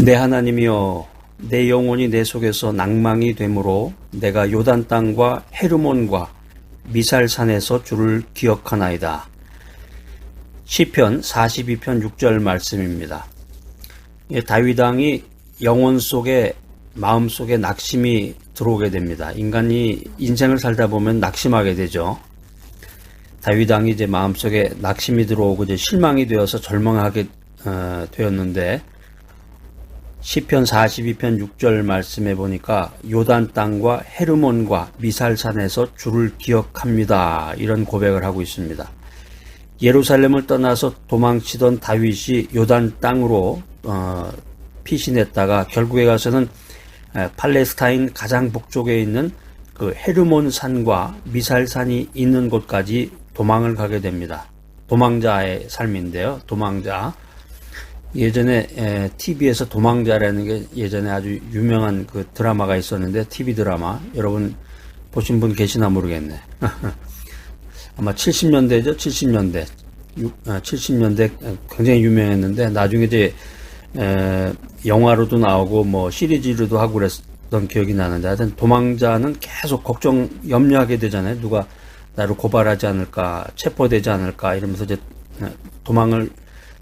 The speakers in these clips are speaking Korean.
내 하나님이여 내 영혼이 내 속에서 낭망이 되므로 내가 요단 땅과 헤르몬과 미살산에서 주를 기억하나이다. 시편 42편 6절 말씀입니다. 예, 다윗 왕이 영혼 속에 마음 속에 낙심이 들어오게 됩니다. 인간이 인생을 살다 보면 낙심하게 되죠. 다윗 왕이 이제 마음 속에 낙심이 들어오고 이제 실망이 되어서 절망하게 어, 되었는데 시편 42편 6절 말씀해 보니까 요단 땅과 헤르몬과 미살산에서 주를 기억합니다. 이런 고백을 하고 있습니다. 예루살렘을 떠나서 도망치던 다윗이 요단 땅으로 어, 피신했다가 결국에 가서는 팔레스타인 가장 북쪽에 있는 그 헤르몬 산과 미살산이 있는 곳까지 도망을 가게 됩니다. 도망자의 삶인데요. 도망자. 예전에 에, TV에서 도망자라는 게 예전에 아주 유명한 그 드라마가 있었는데 TV 드라마 여러분 보신 분 계시나 모르겠네. 아마 70년대죠, 70년대. 70년대 굉장히 유명했는데 나중에 이제 에, 영화로도 나오고 뭐 시리즈로도 하고 그랬던 기억이 나는데 하여튼 도망자는 계속 걱정 염려하게 되잖아요. 누가 나를 고발하지 않을까, 체포되지 않을까 이러면서 이제 도망을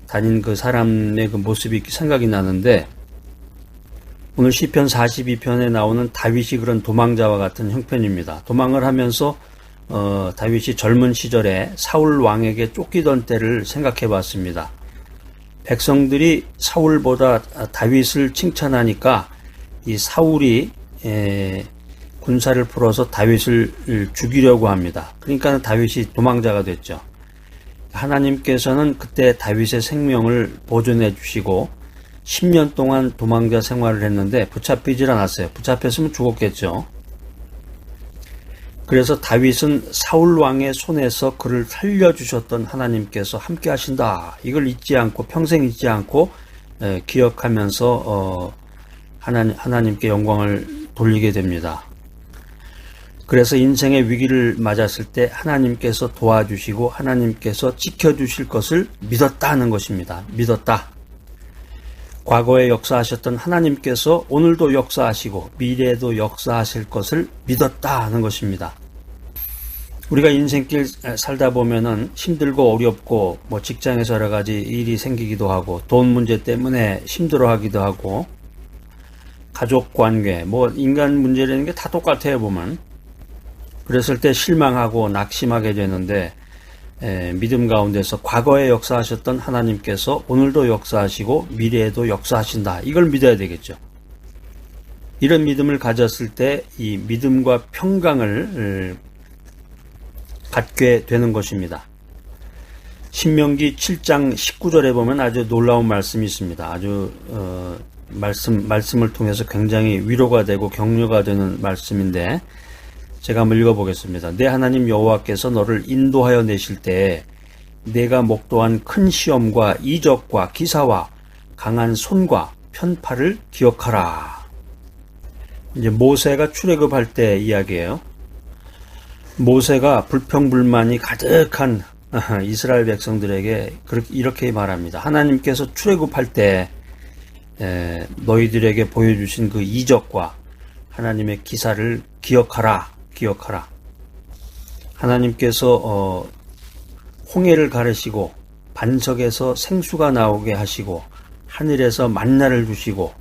다닌 그 사람의 그 모습이 생각이 나는데 오늘 시편 42편에 나오는 다윗이 그런 도망자와 같은 형편입니다. 도망을 하면서 어, 다윗이 젊은 시절에 사울 왕에게 쫓기던 때를 생각해 봤습니다. 백성들이 사울보다 다윗을 칭찬하니까 이 사울이 에, 군사를 풀어서 다윗을 죽이려고 합니다. 그러니까 다윗이 도망자가 됐죠. 하나님께서는 그때 다윗의 생명을 보존해 주시고 10년 동안 도망자 생활을 했는데 붙잡히질 않았어요. 붙잡혔으면 죽었겠죠. 그래서 다윗은 사울 왕의 손에서 그를 살려 주셨던 하나님께서 함께 하신다. 이걸 잊지 않고 평생 잊지 않고 기억하면서 어, 하나님, 하나님께 영광을 돌리게 됩니다. 그래서 인생의 위기를 맞았을 때 하나님께서 도와주시고 하나님께서 지켜주실 것을 믿었다 하는 것입니다. 믿었다. 과거에 역사하셨던 하나님께서 오늘도 역사하시고 미래에도 역사하실 것을 믿었다 하는 것입니다. 우리가 인생길 살다 보면은 힘들고 어렵고 뭐 직장에서 여러 가지 일이 생기기도 하고 돈 문제 때문에 힘들어 하기도 하고 가족 관계 뭐 인간 문제라는 게 다 똑같아요 보면 그랬을 때 실망하고 낙심하게 되는데 에, 믿음 가운데서 과거에 역사하셨던 하나님께서 오늘도 역사하시고 미래에도 역사하신다. 이걸 믿어야 되겠죠. 이런 믿음을 가졌을 때 이 믿음과 평강을 갖게 되는 것입니다. 신명기 7장 19절에 보면 아주 놀라운 말씀이 있습니다. 아주 어, 말씀 말씀을 통해서 굉장히 위로가 되고 격려가 되는 말씀인데 제가 한번 읽어보겠습니다. 내 하나님 여호와께서 너를 인도하여 내실 때 내가 목도한 큰 시험과 이적과 기사와 강한 손과 편파를 기억하라. 이제 모세가 출애굽할 때 이야기예요. 모세가 불평불만이 가득한 이스라엘 백성들에게 이렇게 말합니다. 하나님께서 출애굽할 때 너희들에게 보여주신 그 이적과 하나님의 기사를 기억하라. 기억하라. 하나님께서 어, 홍해를 가르시고 반석에서 생수가 나오게 하시고 하늘에서 만나를 주시고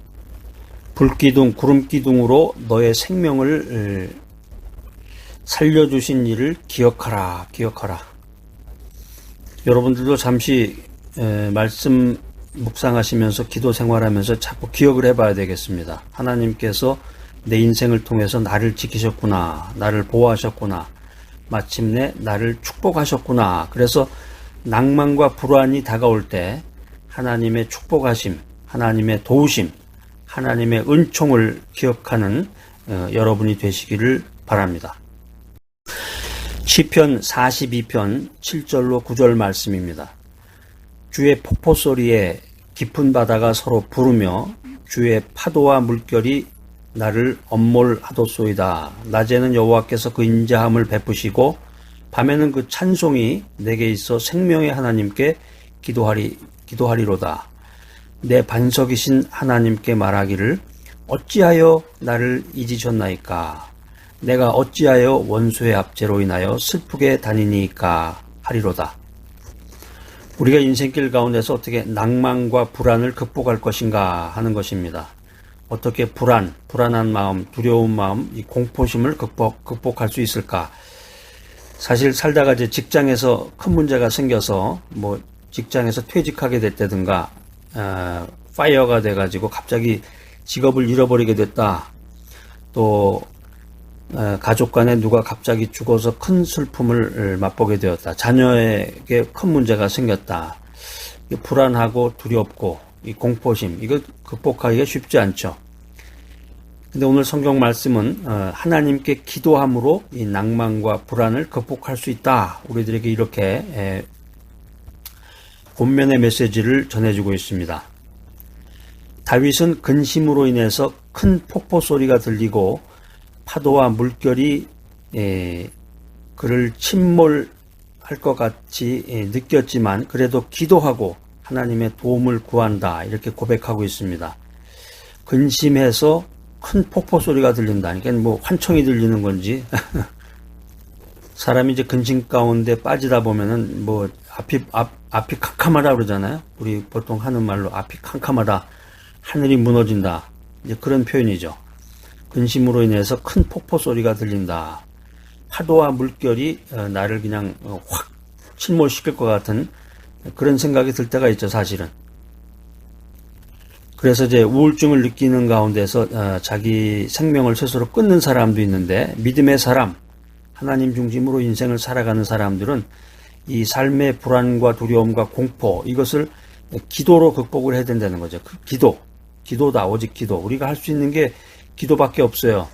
불기둥 구름기둥으로 너의 생명을 살려주신 일을 기억하라 기억하라 여러분들도 잠시 말씀 묵상하시면서 기도 생활하면서 자꾸 기억을 해봐야 되겠습니다 하나님께서 내 인생을 통해서 나를 지키셨구나. 나를 보호하셨구나. 마침내 나를 축복하셨구나. 그래서 낭만과 불안이 다가올 때 하나님의 축복하심, 하나님의 도우심, 하나님의 은총을 기억하는 어, 여러분이 되시기를 바랍니다. 시편 42편 7절로 9절 말씀입니다. 주의 폭포 소리에 깊은 바다가 서로 부르며 주의 파도와 물결이 나를 엄몰하도소이다. 낮에는 여호와께서 그 인자함을 베푸시고 밤에는 그 찬송이 내게 있어 생명의 하나님께 기도하리 기도하리로다. 내 반석이신 하나님께 말하기를 어찌하여 나를 잊으셨나이까 내가 어찌하여 원수의 압제로 인하여 슬프게 다니니까 하리로다. 우리가 인생길 가운데서 어떻게 낭만과 불안을 극복할 것인가 하는 것입니다. 어떻게 불안, 불안한 마음, 두려운 마음, 이 공포심을 극복, 극복할 수 있을까? 사실 살다가 이제 직장에서 큰 문제가 생겨서 뭐 직장에서 퇴직하게 됐다든가, 어, 파이어가 돼가지고 갑자기 직업을 잃어버리게 됐다. 또 어, 가족 간에 누가 갑자기 죽어서 큰 슬픔을 맛보게 되었다. 자녀에게 큰 문제가 생겼다. 불안하고 두렵고 이 공포심 이거 극복하기가 쉽지 않죠. 근데 오늘 성경 말씀은 어, 하나님께 기도함으로 이 낭만과 불안을 극복할 수 있다. 우리들에게 이렇게 본면의 메시지를 전해주고 있습니다. 다윗은 근심으로 인해서 큰 폭포 소리가 들리고 파도와 물결이 에, 그를 침몰할 것 같이 에, 느꼈지만 그래도 기도하고 하나님의 도움을 구한다 이렇게 고백하고 있습니다. 근심해서 큰 폭포 소리가 들린다. 그러니까 뭐 환청이 들리는 건지 사람이 이제 근심 가운데 빠지다 보면은 뭐 앞이 앞 앞이 캄캄하다 그러잖아요. 우리 보통 하는 말로 앞이 캄캄하다, 하늘이 무너진다. 이제 그런 표현이죠. 근심으로 인해서 큰 폭포 소리가 들린다. 파도와 물결이 어, 나를 그냥 어, 확 침몰시킬 것 같은 그런 생각이 들 때가 있죠, 사실은. 그래서 이제 우울증을 느끼는 가운데서 어, 자기 생명을 스스로 끊는 사람도 있는데 믿음의 사람, 하나님 중심으로 인생을 살아가는 사람들은 이 삶의 불안과 두려움과 공포 이것을 기도로 극복을 해야 된다는 거죠. 그 기도, 기도다 오직 기도. 우리가 할 수 있는 게 기도밖에 없어요.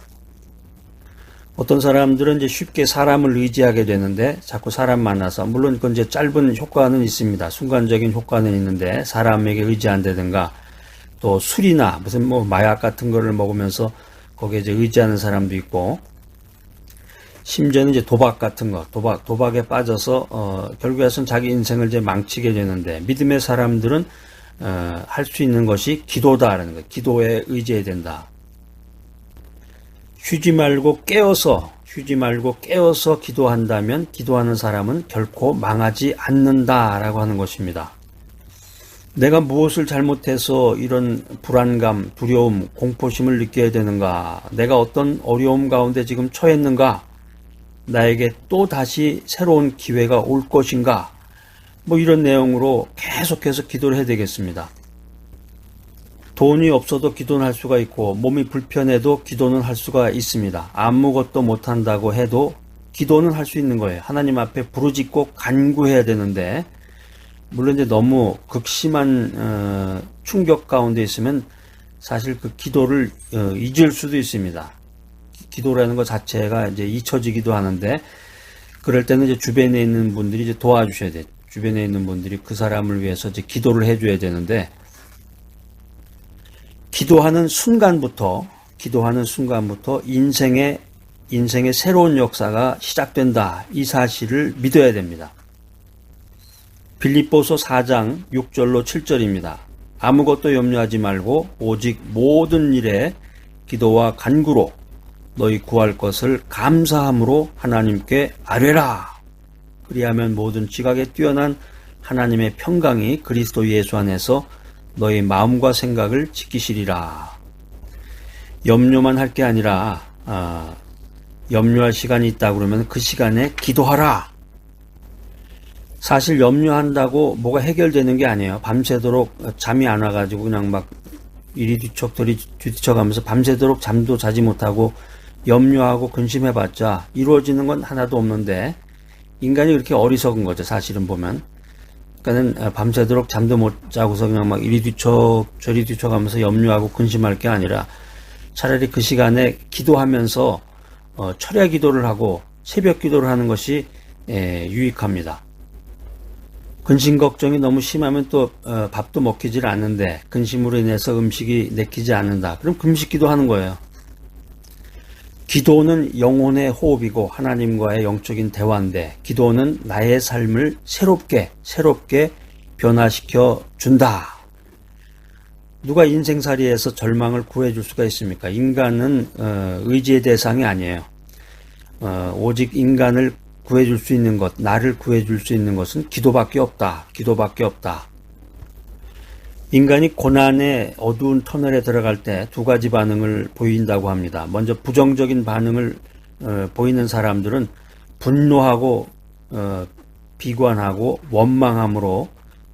어떤 사람들은 이제 쉽게 사람을 의지하게 되는데 자꾸 사람 만나서 물론 그건 이제 짧은 효과는 있습니다. 순간적인 효과는 있는데 사람에게 의지한다든가 또 술이나 무슨 뭐 마약 같은 거를 먹으면서 거기에 이제 의지하는 사람도 있고 심지어는 이제 도박 같은 거 도박 도박에 빠져서 어 결국에선 자기 인생을 이제 망치게 되는데 믿음의 사람들은 어, 할 수 있는 것이 기도다라는 거 기도에 의지해야 된다. 쉬지 말고 깨어서 쉬지 말고 깨어서 기도한다면 기도하는 사람은 결코 망하지 않는다라고 하는 것입니다. 내가 무엇을 잘못해서 이런 불안감, 두려움, 공포심을 느껴야 되는가? 내가 어떤 어려움 가운데 지금 처했는가? 나에게 또 다시 새로운 기회가 올 것인가? 뭐 이런 내용으로 계속해서 기도를 해야 되겠습니다. 돈이 없어도 기도는 할 수가 있고 몸이 불편해도 기도는 할 수가 있습니다. 아무것도 못한다고 해도 기도는 할 수 있는 거예요. 하나님 앞에 부르짖고 간구해야 되는데 물론 이제 너무 극심한 어, 충격 가운데 있으면 사실 그 기도를 어, 잊을 수도 있습니다. 기도라는 것 자체가 이제 잊혀지기도 하는데 그럴 때는 이제 주변에 있는 분들이 이제 도와주셔야 돼. 주변에 있는 분들이 그 사람을 위해서 이제 기도를 해줘야 되는데 기도하는 순간부터 기도하는 순간부터 인생의 인생의 새로운 역사가 시작된다. 이 사실을 믿어야 됩니다. 빌립보서 4장 6절로 7절입니다. 아무것도 염려하지 말고 오직 모든 일에 기도와 간구로 너희 구할 것을 감사함으로 하나님께 아뢰라. 그리하면 모든 지각에 뛰어난 하나님의 평강이 그리스도 예수 안에서 너희 마음과 생각을 지키시리라. 염려만 할 게 아니라 아, 염려할 시간이 있다 그러면 그 시간에 기도하라. 사실 염려한다고 뭐가 해결되는 게 아니에요. 밤새도록 잠이 안 와가지고 그냥 막 이리 뒤척 저리 뒤척하면서 밤새도록 잠도 자지 못하고 염려하고 근심해봤자 이루어지는 건 하나도 없는데 인간이 그렇게 어리석은 거죠. 사실은 보면. 그러니까는 아, 밤새도록 잠도 못 자고서 그냥 막 이리 뒤척 저리 뒤척하면서 염려하고 근심할 게 아니라 차라리 그 시간에 기도하면서 어, 철야 기도를 하고 새벽 기도를 하는 것이 에, 유익합니다. 근심 걱정이 너무 심하면 또 어, 밥도 먹히질 않는데 근심으로 인해서 음식이 내키지 않는다. 그럼 금식 기도하는 거예요. 기도는 영혼의 호흡이고 하나님과의 영적인 대화인데 기도는 나의 삶을 새롭게 새롭게 변화시켜 준다. 누가 인생살이에서 절망을 구해줄 수가 있습니까? 인간은 어, 의지의 대상이 아니에요. 어, 오직 인간을 구해줄 수 있는 것, 나를 구해줄 수 있는 것은 기도밖에 없다. 기도밖에 없다. 인간이 고난의 어두운 터널에 들어갈 때 두 가지 반응을 보인다고 합니다. 먼저 부정적인 반응을 어, 보이는 사람들은 분노하고 어, 비관하고 원망함으로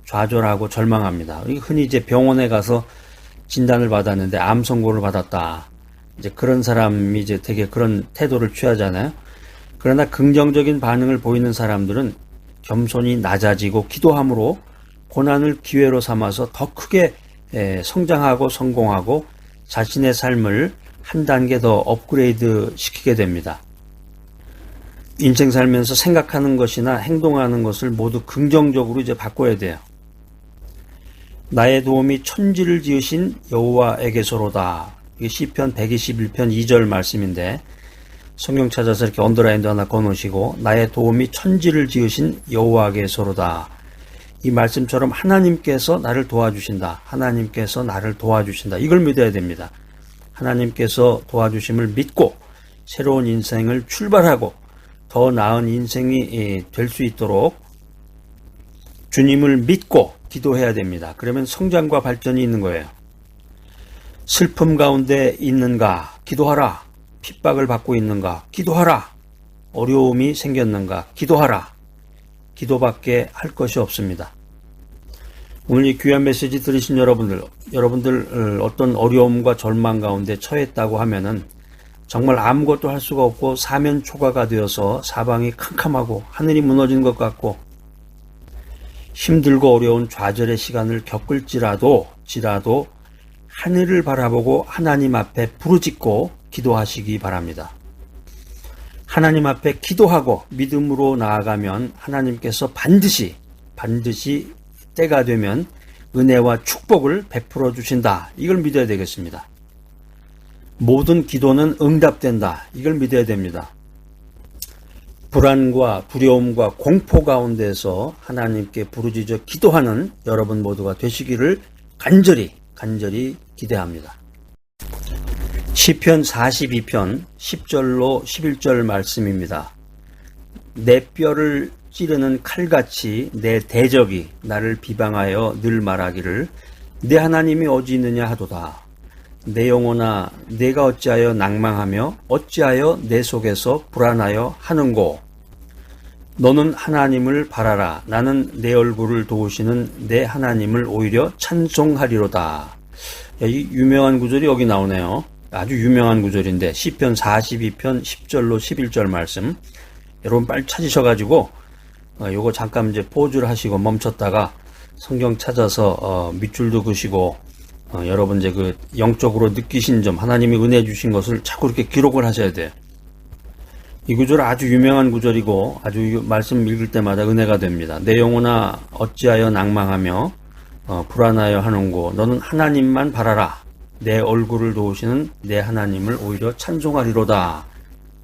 좌절하고 절망합니다. 흔히 이제 병원에 가서 진단을 받았는데 암 선고를 받았다. 이제 그런 사람이 이제 되게 그런 태도를 취하잖아요. 그러나 긍정적인 반응을 보이는 사람들은 겸손히 낮아지고 기도함으로 고난을 기회로 삼아서 더 크게 에, 성장하고 성공하고 자신의 삶을 한 단계 더 업그레이드 시키게 됩니다. 인생 살면서 생각하는 것이나 행동하는 것을 모두 긍정적으로 이제 바꿔야 돼요. 나의 도움이 천지를 지으신 여호와에게서로다. 이게 시편 121편 2절 말씀인데 성경 찾아서 이렇게 언더라인도 하나 꺼놓으시고 나의 도움이 천지를 지으신 여호와에게서로다. 이 말씀처럼 하나님께서 나를 도와주신다. 하나님께서 나를 도와주신다. 이걸 믿어야 됩니다. 하나님께서 도와주심을 믿고 새로운 인생을 출발하고 더 나은 인생이 될 수 있도록 주님을 믿고 기도해야 됩니다. 그러면 성장과 발전이 있는 거예요. 슬픔 가운데 있는가? 기도하라. 핍박을 받고 있는가? 기도하라. 어려움이 생겼는가? 기도하라. 기도밖에 할 것이 없습니다. 오늘 이 귀한 메시지 들으신 여러분들, 여러분들 어떤 어려움과 절망 가운데 처했다고 하면은 정말 아무것도 할 수가 없고 사면 초과가 되어서 사방이 캄캄하고 하늘이 무너진 것 같고 힘들고 어려운 좌절의 시간을 겪을지라도 지라도 하늘을 바라보고 하나님 앞에 부르짖고 기도하시기 바랍니다. 하나님 앞에 기도하고 믿음으로 나아가면 하나님께서 반드시 반드시 때가 되면 은혜와 축복을 베풀어 주신다. 이걸 믿어야 되겠습니다. 모든 기도는 응답된다. 이걸 믿어야 됩니다. 불안과 두려움과 공포 가운데서 하나님께 부르짖어 기도하는 여러분 모두가 되시기를 간절히 간절히 기대합니다. 시편 42편 10절로 11절 말씀입니다. 내 뼈를 찌르는 칼같이 내 대적이 나를 비방하여 늘 말하기를 내 하나님이 어디 있느냐 하도다. 내 영혼아 내가 어찌하여 낭망하며 어찌하여 내 속에서 불안하여 하는고 너는 하나님을 바라라 나는 내 얼굴을 도우시는 내 하나님을 오히려 찬송하리로다 이 유명한 구절이 여기 나오네요 아주 유명한 구절인데 시편 42편 10절로 11절 말씀 여러분 빨리 찾으셔가지고 어, 요거 잠깐 이제 포즈를 하시고 멈췄다가 성경 찾아서 어, 밑줄도 그시고 어, 여러분 이제 그 영적으로 느끼신 점 하나님이 은혜 주신 것을 자꾸 이렇게 기록을 하셔야 돼요. 이 구절 아주 유명한 구절이고 아주 말씀 읽을 때마다 은혜가 됩니다. 내 영혼아 어찌하여 낭망하며 어, 불안하여 하는고 너는 하나님만 바라라. 내 얼굴을 도우시는 내 하나님을 오히려 찬송하리로다.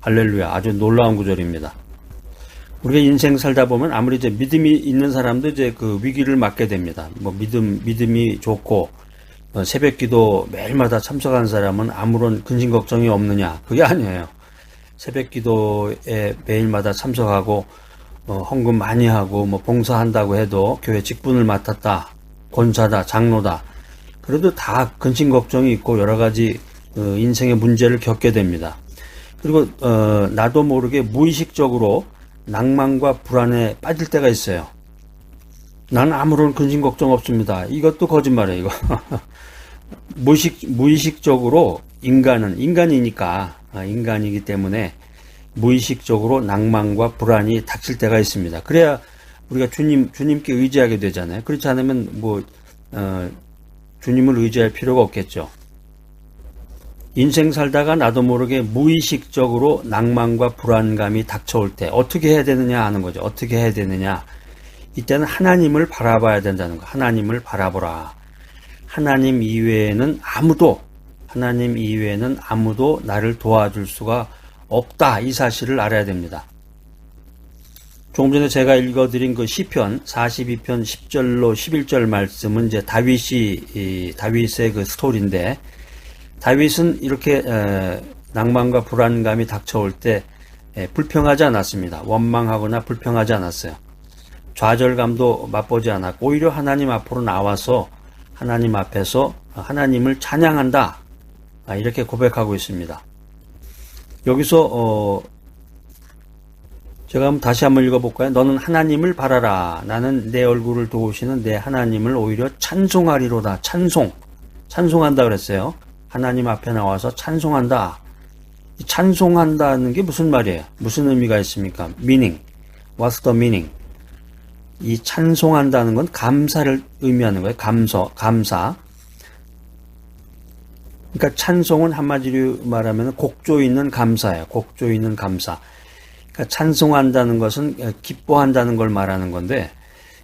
할렐루야. 아주 놀라운 구절입니다. 우리가 인생 살다 보면 아무리 이제 믿음이 있는 사람도 이제 그 위기를 맞게 됩니다. 뭐 믿음, 믿음이 좋고 어, 새벽 기도 매일마다 참석한 사람은 아무런 근심 걱정이 없느냐? 그게 아니에요. 새벽 기도에 매일마다 참석하고 어, 헌금 많이 하고 뭐 봉사한다고 해도 교회 직분을 맡았다, 권사다, 장로다. 그래도 다 근심 걱정이 있고 여러 가지 어, 인생의 문제를 겪게 됩니다. 그리고 어, 나도 모르게 무의식적으로 낭만과 불안에 빠질 때가 있어요. 나는 아무런 근심 걱정 없습니다. 이것도 거짓말이에요, 이거. 무의식, 무의식적으로 인간은, 인간이니까, 아, 인간이기 때문에 무의식적으로 낭만과 불안이 닥칠 때가 있습니다. 그래야 우리가 주님, 주님께 의지하게 되잖아요. 그렇지 않으면 뭐, 어, 주님을 의지할 필요가 없겠죠. 인생 살다가 나도 모르게 무의식적으로 낭만과 불안감이 닥쳐올 때 어떻게 해야 되느냐 하는 거죠. 어떻게 해야 되느냐. 이때는 하나님을 바라봐야 된다는 거. 하나님을 바라보라. 하나님 이외에는 아무도 하나님 이외에는 아무도 나를 도와줄 수가 없다. 이 사실을 알아야 됩니다. 조금 전에 제가 읽어드린 그 시편 42편 10절로 11절 말씀은 이제 다윗이 이 다윗의 그 스토리인데 다윗은 이렇게 에, 낭만과 불안감이 닥쳐올 때 에, 불평하지 않았습니다. 원망하거나 불평하지 않았어요. 좌절감도 맛보지 않았고 오히려 하나님 앞으로 나와서 하나님 앞에서 하나님을 찬양한다 아, 이렇게 고백하고 있습니다. 여기서 어, 제가 다시 한번 읽어볼까요? 너는 하나님을 바라라. 나는 내 얼굴을 도우시는 내 하나님을 오히려 찬송하리로다. 찬송. 찬송한다 그랬어요. 하나님 앞에 나와서 찬송한다. 찬송한다는 게 무슨 말이에요? 무슨 의미가 있습니까? meaning. What's the meaning? 이 찬송한다는 건 감사를 의미하는 거예요. 감서, 감사. 그러니까 찬송은 한마디로 말하면 곡조 있는 감사예요. 곡조 있는 감사. 그러니까 찬송한다는 것은 기뻐한다는 걸 말하는 건데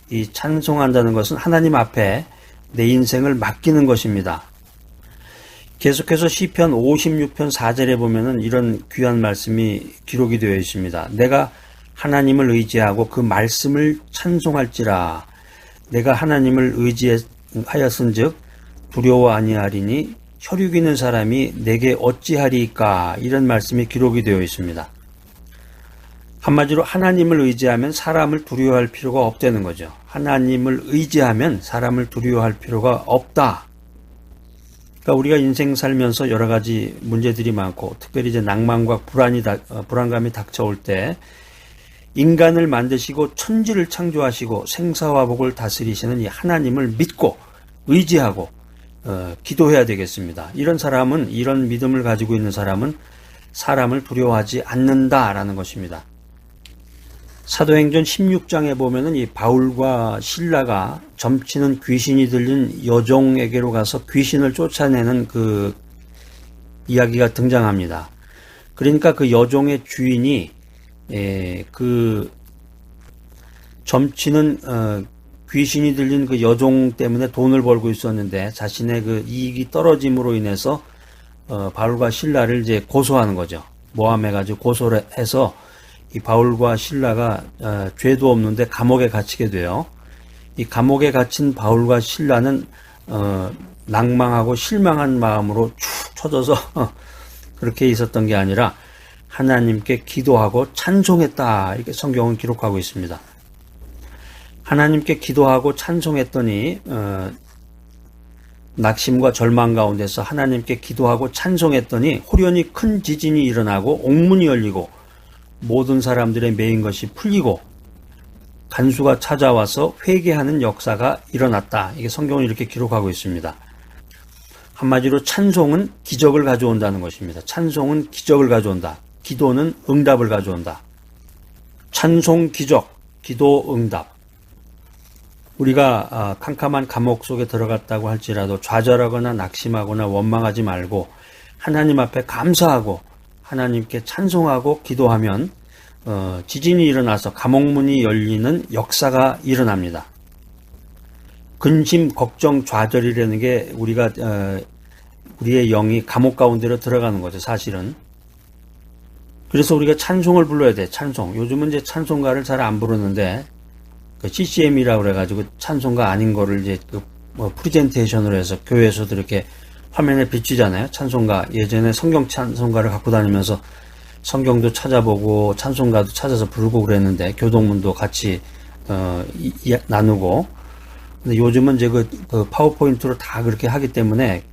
이 찬송한다는 것은 하나님 앞에 내 인생을 맡기는 것입니다. 계속해서 시편 56편 4절에 보면은 이런 귀한 말씀이 기록이 되어 있습니다. 내가 하나님을 의지하고 그 말씀을 찬송할지라 내가 하나님을 의지하였은즉 두려워 아니하리니 혈육 있는 사람이 내게 어찌하리까 이런 말씀이 기록이 되어 있습니다. 한마디로 하나님을 의지하면 사람을 두려워할 필요가 없다는 거죠. 하나님을 의지하면 사람을 두려워할 필요가 없다. 그러니까 우리가 인생 살면서 여러 가지 문제들이 많고 특별히 이제 낭만과 불안이 다, 어, 불안감이 닥쳐올 때 인간을 만드시고 천지를 창조하시고 생사화복을 다스리시는 이 하나님을 믿고 의지하고 어, 기도해야 되겠습니다. 이런 사람은 이런 믿음을 가지고 있는 사람은 사람을 두려워하지 않는다라는 것입니다. 사도행전 16장에 보면은 이 바울과 신라가 점치는 귀신이 들린 여종에게로 가서 귀신을 쫓아내는 그 이야기가 등장합니다. 그러니까 그 여종의 주인이 에, 그 점치는 어, 귀신이 들린 그 여종 때문에 돈을 벌고 있었는데 자신의 그 이익이 떨어짐으로 인해서 어, 바울과 신라를 이제 고소하는 거죠. 모함해가지고 고소를 해서 이 바울과 신라가 어, 죄도 없는데 감옥에 갇히게 돼요. 이 감옥에 갇힌 바울과 신라는 어, 낭망하고 실망한 마음으로 축 처져서 그렇게 있었던 게 아니라 하나님께 기도하고 찬송했다 이렇게 성경은 기록하고 있습니다. 하나님께 기도하고 찬송했더니 어, 낙심과 절망 가운데서 하나님께 기도하고 찬송했더니 호련히 큰 지진이 일어나고 옥문이 열리고 모든 사람들의 매인 것이 풀리고 간수가 찾아와서 회개하는 역사가 일어났다. 이게 성경은 이렇게 기록하고 있습니다. 한마디로 찬송은 기적을 가져온다는 것입니다. 찬송은 기적을 가져온다. 기도는 응답을 가져온다. 찬송 기적, 기도 응답. 우리가 아, 캄캄한 감옥 속에 들어갔다고 할지라도 좌절하거나 낙심하거나 원망하지 말고 하나님 앞에 감사하고 하나님께 찬송하고 기도하면 어, 지진이 일어나서 감옥문이 열리는 역사가 일어납니다. 근심, 걱정, 좌절이라는 게 우리가 어, 우리의 영이 감옥 가운데로 들어가는 거죠. 사실은. 그래서 우리가 찬송을 불러야 돼. 찬송. 요즘은 이제 찬송가를 잘 안 부르는데 그 CCM이라고 그래가지고 찬송가 아닌 거를 이제 그 뭐 프리젠테이션으로 해서 교회에서도 이렇게 화면에 비추잖아요. 찬송가. 예전에 성경 찬송가를 갖고 다니면서 성경도 찾아보고 찬송가도 찾아서 부르고 그랬는데 교동문도 같이 어, 이, 이, 나누고 근데 요즘은 이제 그, 그, 파워포인트로 다 그렇게 하기 때문에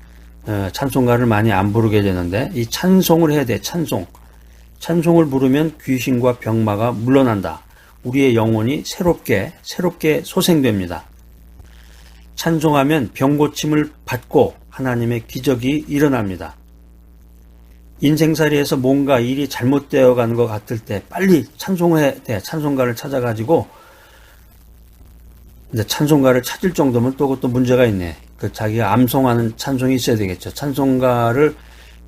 어, 찬송가를 많이 안 부르게 되는데 이 찬송을 해야 돼 찬송 찬송을 부르면 귀신과 병마가 물러난다 우리의 영혼이 새롭게 새롭게 소생됩니다 찬송하면 병고침을 받고 하나님의 기적이 일어납니다. 인생살이에서 뭔가 일이 잘못되어 가는 것 같을 때 빨리 찬송해야 돼. 찬송가를 찾아가지고 근데 찬송가를 찾을 정도면 또 그것도 문제가 있네. 그 자기가 암송하는 찬송이 있어야 되겠죠. 찬송가를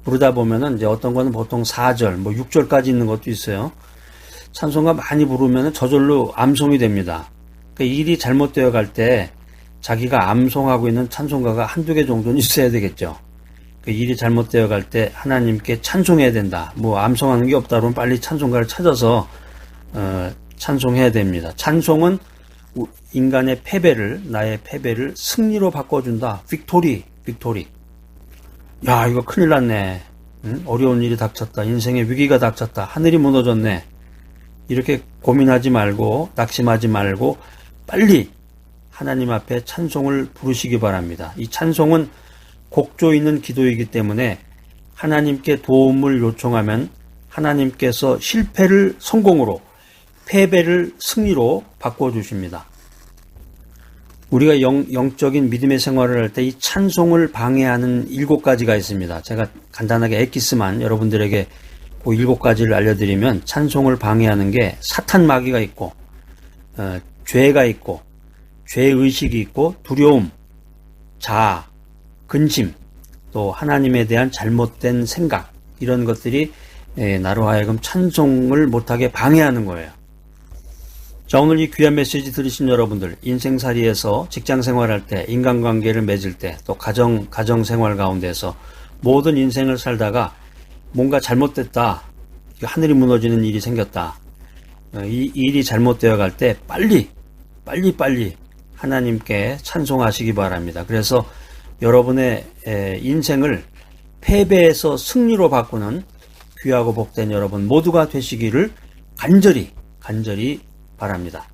부르다 보면은 이제 어떤 거는 보통 4절, 뭐 6절까지 있는 것도 있어요. 찬송가 많이 부르면은 저절로 암송이 됩니다. 그 일이 잘못되어 갈 때 자기가 암송하고 있는 찬송가가 한두 개 정도는 있어야 되겠죠. 그 일이 잘못되어 갈 때 하나님께 찬송해야 된다. 뭐 암송하는 게 없다 그러면 빨리 찬송가를 찾아서 어, 찬송해야 됩니다. 찬송은 우- 인간의 패배를 나의 패배를 승리로 바꿔준다. 빅토리, 빅토리. 야 이거 큰일 났네. 응? 어려운 일이 닥쳤다. 인생의 위기가 닥쳤다. 하늘이 무너졌네. 이렇게 고민하지 말고 낙심하지 말고 빨리 하나님 앞에 찬송을 부르시기 바랍니다. 이 찬송은 곡조 있는 기도이기 때문에 하나님께 도움을 요청하면 하나님께서 실패를 성공으로 패배를 승리로 바꿔주십니다. 우리가 영, 영적인 믿음의 생활을 할 때 이 찬송을 방해하는 일곱 가지가 있습니다. 제가 간단하게 엑기스만 여러분들에게 그 일곱 가지를 알려드리면 찬송을 방해하는 게 사탄 마귀가 있고 어, 죄가 있고 죄의식이 있고 두려움, 자아, 근심, 또 하나님에 대한 잘못된 생각 이런 것들이 에, 나로 하여금 찬송을 못하게 방해하는 거예요. 자, 오늘 이 귀한 메시지 들으신 여러분들, 인생살이에서 직장 생활할 때, 인간관계를 맺을 때, 또 가정, 가정 생활 가운데서 모든 인생을 살다가 뭔가 잘못됐다. 하늘이 무너지는 일이 생겼다. 어, 이 일이 잘못되어 갈 때 빨리, 빨리, 빨리 하나님께 찬송하시기 바랍니다. 그래서 여러분의 에, 인생을 패배에서 승리로 바꾸는 귀하고 복된 여러분 모두가 되시기를 간절히, 간절히 바랍니다.